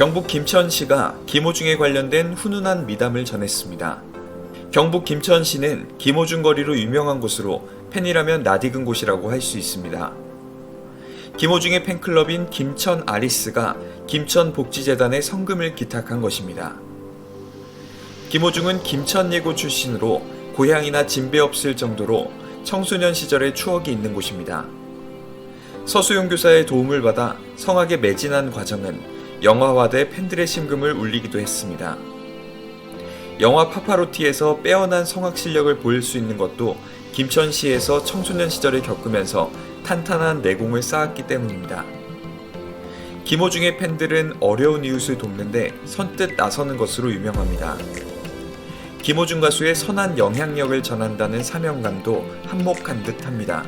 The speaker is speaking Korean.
경북 김천시가 김호중에 관련된 훈훈한 미담을 전했습니다. 경북 김천시는 김호중 거리로 유명한 곳으로 팬이라면 낯익은 곳이라고 할 수 있습니다. 김호중의 팬클럽인 김천 아리스가 김천 복지재단에 성금을 기탁한 것입니다. 김호중은 김천 예고 출신으로 고향이나 진배 없을 정도로 청소년 시절의 추억이 있는 곳입니다. 서수용 교사의 도움을 받아 성악에 매진한 과정은 영화화돼 팬들의 심금을 울리기도 했습니다. 영화 파파로티에서 빼어난 성악 실력을 보일 수 있는 것도 김천시에서 청소년 시절을 겪으면서 탄탄한 내공을 쌓았기 때문입니다. 김호중의 팬들은 어려운 이웃을 돕는데 선뜻 나서는 것으로 유명합니다. 김호중 가수의 선한 영향력을 전한다는 사명감도 한몫한 듯 합니다.